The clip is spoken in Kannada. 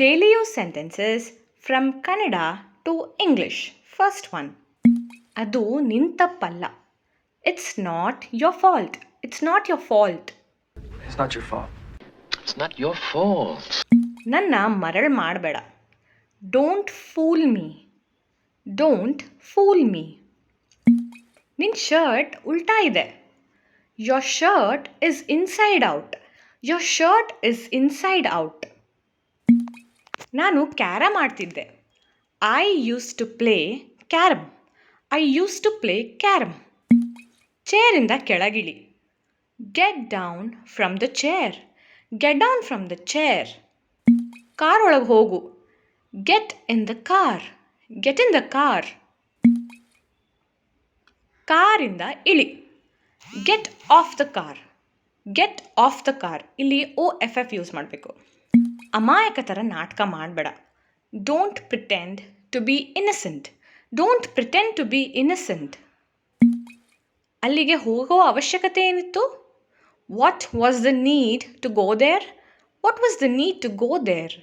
Daily use sentences from Kannada to English. First one. ಅದು ನಿನ್ ತಪ್ಪಲ್ಲ. It's not your fault it's not your fault It's not your fault. It's not your fault. ನನ್ನ ಮರಳು ಮಾಡಬೇಡ. Don't fool me don't fool me ನಿನ್ನ ಶರ್ಟ್ ಉಲ್ಟಾ ಇದೆ. Your shirt is inside out your shirt is inside out ನಾನು ಕ್ಯಾರಮ್ ಆಡ್ತಿದ್ದೆ. I use to play carrom I use to play carrom ಚೇರಿಂದ ಕೆಳಗಿಳಿ. Get down from the chair get down from the chair car ಒಳಗೆ ಹೋಗು. Get in the car get in the car ಕಾರಿಂದ ಇಳಿ. Get off the car get off the car ಇಲ್ಲಿ ಓ ಎಫ್ ಎಫ್ ಯೂಸ್ ಮಾಡಬೇಕು. ಅಮಾಯಕ ಥರ ನಾಟಕ ಮಾಡಬೇಡ. Don't pretend to be innocent don't pretend to be innocent ಅಲ್ಲಿಗೆ ಹೋಗೋ ಅವಶ್ಯಕತೆ ಏನಿತ್ತು? What was the need to go there what was the need to go there